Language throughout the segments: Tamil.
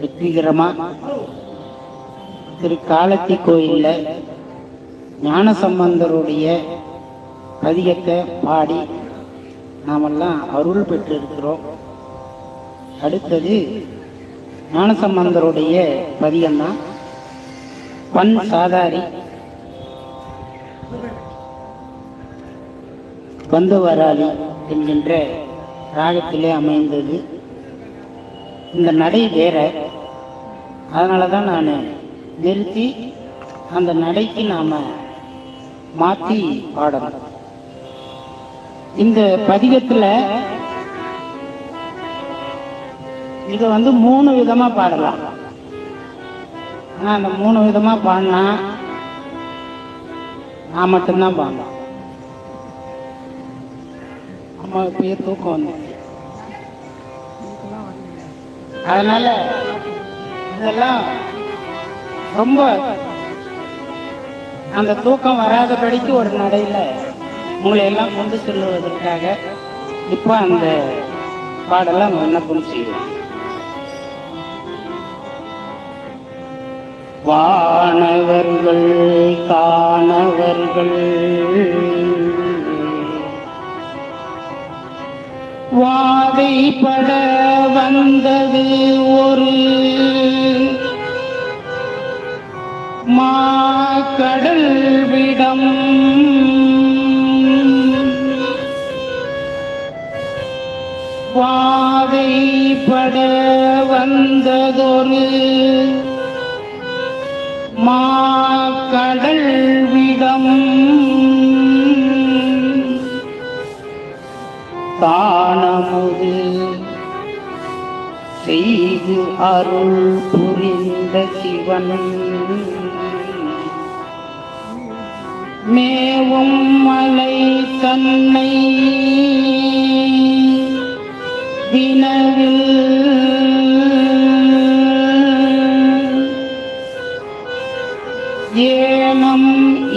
வெற்றிகரமாக திரு காலத்தி கோயிலில் ஞானசம்பந்தருடைய பதிகத்தை பாடி நாமெல்லாம் அருள் பெற்றிருக்கிறோம். அடுத்தது ஞானசம்பந்தருடைய பதிகம்தான் பண் சாதாரி. வந்து வராளி என்கின்ற ராகத்திலே அமைந்தது. இந்த நடை வேற. அதனால தான் நான் நிறுத்தி அந்த நடைக்கு நாம் மாற்றி பாடணும். இந்த பதிகத்தில் இதை வந்து மூணு விதமாக பாடலாம். ஆனால் அந்த மூணு விதமாக பாடினா நான் மட்டும்தான் பாடலாம் அம்மா பேர் தூக்கம் வந்து அதனால இதெல்லாம் ரொம்ப அந்த தூக்கம் வராதபடிக்கு ஒரு நடையில உங்களை எல்லாம் கொண்டு செல்வதற்காக இப்போ அந்த பாடெல்லாம் விண்ணப்பம் செய்வோம் வானவர்கள் காணவர்கள். வாதைப்பட வந்தது பாதைப்பட வந்ததொரு மாக்கடல் விடம் தானமுது செய்து அருள் புரிந்த சிவன். மேவும் மலை தன்னை வினவில் ஏனம்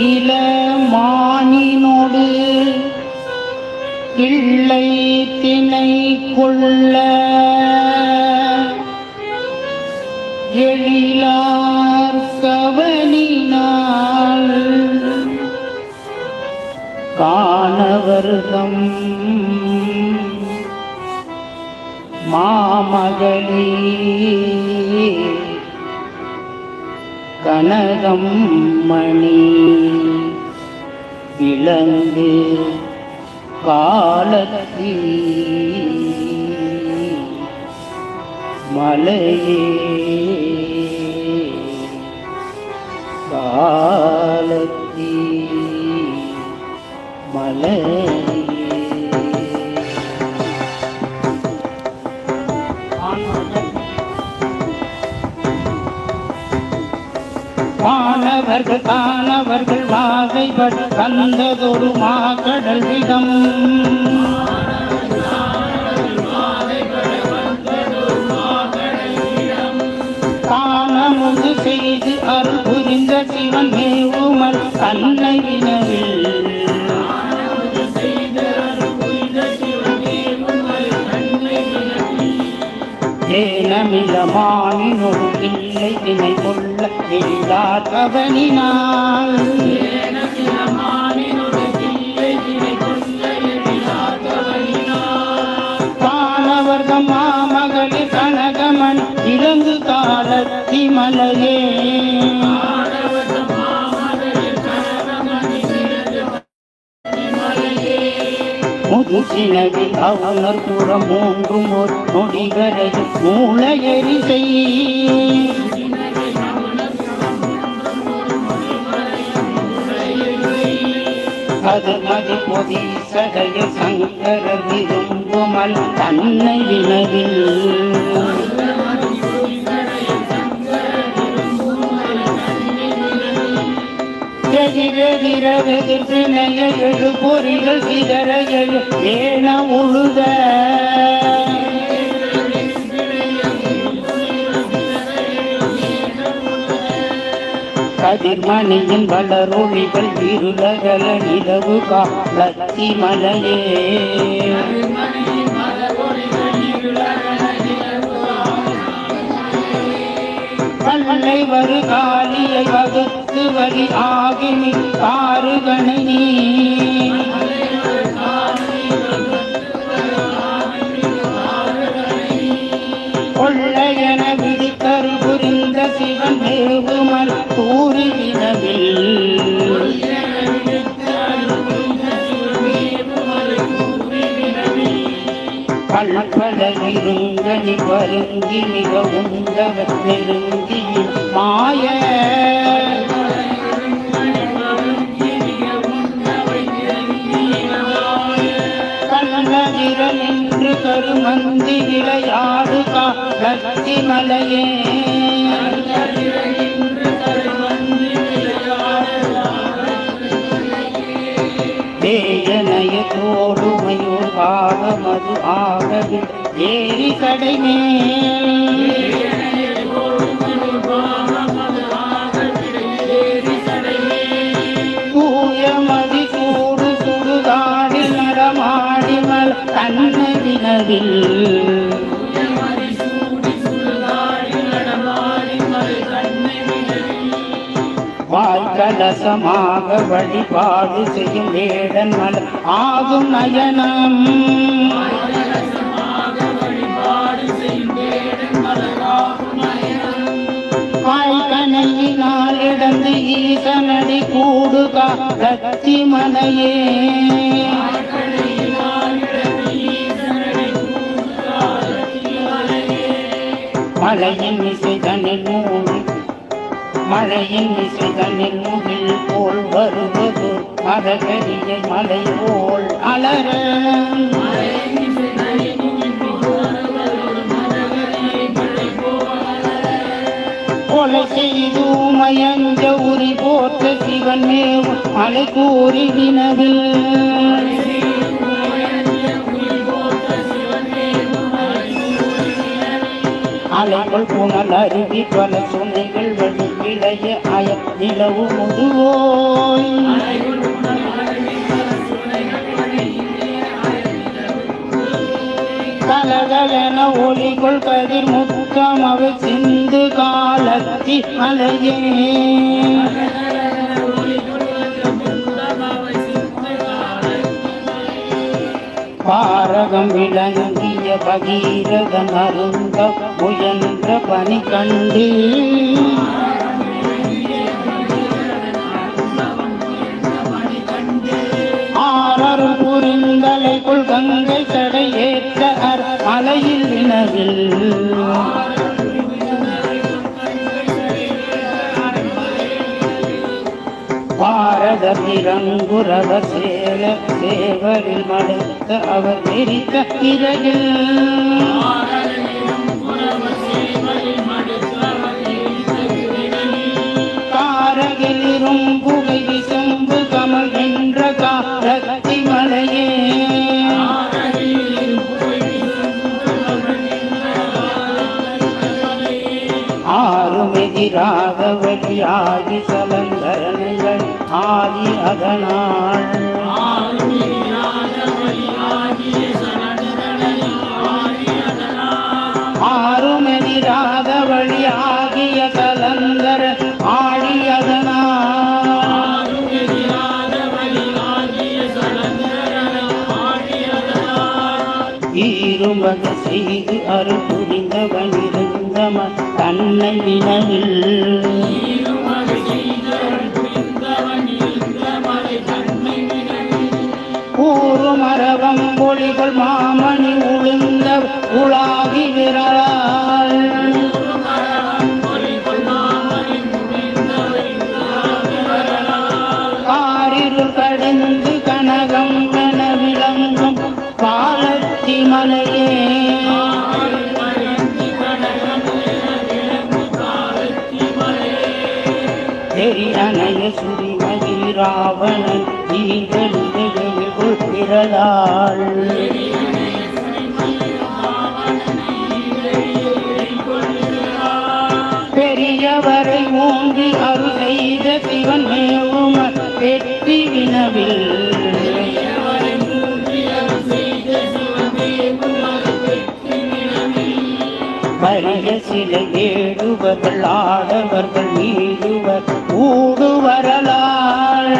இள மானினோடு இல்லை திணை கொள்ள எழிலார் கவனினால் காணவர்தம் மாமகளி. கனகம் மணி விளங்கு காலத்தி. மலையே காலத்தி. மலை மன்னர்கள் தானவர்கள் வாகைபட் கந்ததொரு மாக்கடல் விதம். தானமுது செய்து அருள் புரிந்த சிவன் மேவுமன் தன்னை வினவில் ஏனமிலமானினொரு இல்லை தினை கொள்ள எளிதார் கவனினால் மாமகளி கனகமன் இலங்கு காலத்தி மலையே முதுசினவில் அவனர் புறம் மூன்றும் ஒரு நொடிகரையும் மூளையறி செய் அது மதி பொதி சடைய சங்கர விரும்புமல் தன்னை வினவில். எதிரெதிரவெதிர்த்தினைய எழு பொறிகள் சிதற ஏன உழுத. கதிர்மணியின் வளரொளிகள் இருளகல நிலவு காலத்தி மலையே. பல்லை வரு காலியை வகுத்து திருவடி ஆகினி காருகனை கொள்ளையன விழித்தரு புரிந்த சிவன் மேவுமல் கூறிவிடவில். வினவில் கல்பலகிருங்கனி பருங்கி மிக உந்தவ நெருங்கி மாய. பக்தி மலையே வேயனைய தோடுமையோர் பாகமது ஆகவில் ஏறி கடை மேல் தூயமதி சூடு சுடுகாடி நடமாடிமல் மல் வாய்கலசமாக வழிபாடு செய்யும் வேடன் மலர் ஆகும் நயனம். வாய்கனையினால் இடந்து ஈசனடி கூடுகா லட்சி மலையே மலையின் இசை தன்னில் மூடி மழையின் இசை முகில் போல் வருவது. மரகரிய மலை போல் அலர கொலை செய்து மயங்க உரி போற்ற சிவன் மேல் மலை கூறி வினவில். அலைகள் புனல் அருவி பல சுனைகள் வழி விளைய அய நிலவு முதுவோய் கலகலன ஒளிகள் கதிர் முத்தம் அவை சிந்து காலத்தி மலையே. பாரகம் விளங்கிய பகீரதன் அருந்த முயன்ற பணி கண்டு அலையில் வினவில் பாரத பிறங்குரவர் சேர சேவரில் மடைத்த அவர் எரித்த பிறகில் ஆதி எதிராக ஆதி சலந்தரணைகள் ஆதி அதனால் ஆறும் எதிராக வழியாகிய கலந்தர ஆழி ஈருமக செய்து அருள் புரிந்தவன் இருந்தவன் தன்னை வினவில். கூறுமரவம் பொழிகள் மாமணி உளுந்த உலாகி விரலா. சுரி மகி ராவணன் நீங்கள் ஈதல் பிறலாள் பெரியவரை ஓங்கி அருள் செய்த சிவன் மேவும் வெற்றி வினவில். பரிய சிலை ஏடுவர்கள் ஆடவர்கள் மீடுவர் ஊடு வரலாள்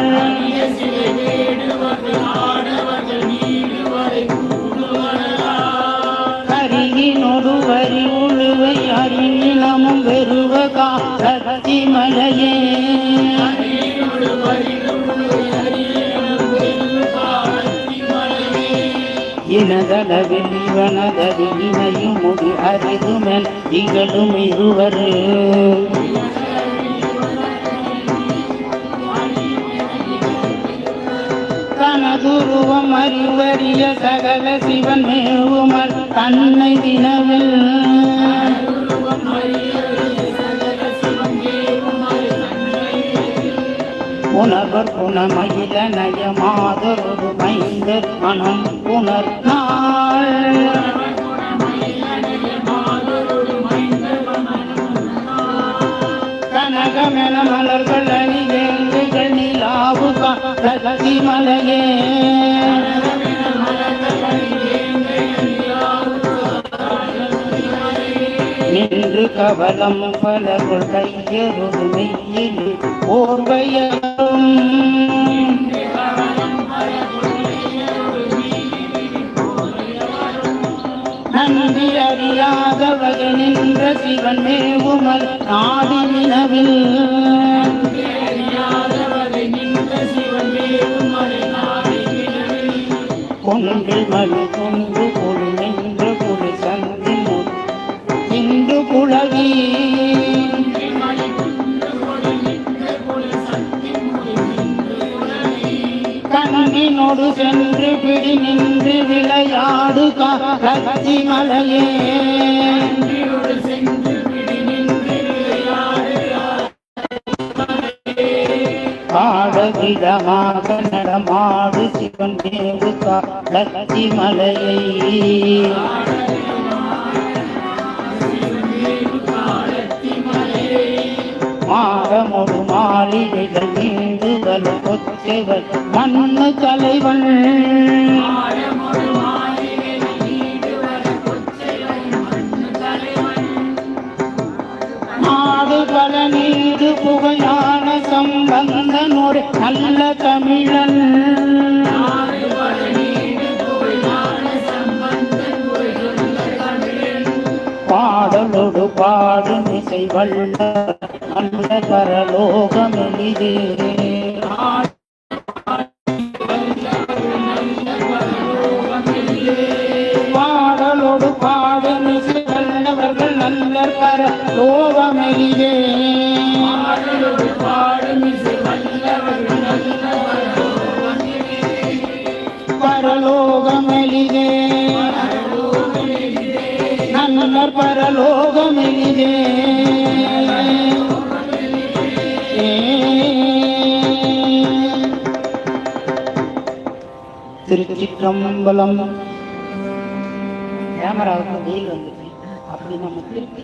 கரியினொரு வரி உழுவை அறிநிலமும் வெறுவ காத்தி மலையே. இனதளவில் இவனதவில் இணையும் முடி அரிதுமென் திகழும் இருவர். தனதுருவம் அறிவறிய சகல சிவன் மேவுமர் தன்னை தினவில். புனர்வர் புனமயில நயமாதொரு மைந்தர் மனம் புனர் நாள். கனகமென மலர்கள் கலசி மலையே நின்று கவலம் பலர்கள் கையருது மெய்யில் ஓர்வையும் நன்றி அறியாத வகை நின்ற சிவன் மேவுமல் நாடி நிலவில். கொன்றில் மறு கொன்று கொடு நின்று குடி சந்தி இன்று குழவி. கண்ணினோடு சென்று பிடி நின்று விளையாடு கத்தி மலையே. ஆடகிடமாக நடமாடு சிவன் மேவு காலத்தி மலையை மாறமொரு மாளிகைகள் நீண்டுதல் கொச்சைகள் மண்ணு தலைவன். பல நீடு புகையான சம்பந்தன் ஒரு நல்ல தமிழன். பாடலோடு பாடு இசை வல்ல நல்ல பரலோகம் இதே பாடலோடு பாடு இசை பரலோகம் எளிதே பரலோகம் எளிதே நல்லர் திருச்சிற்றம்பலம். கேமராவுக்கு வெயில் வந்துச்சு அப்படி நம்ம திருப்பி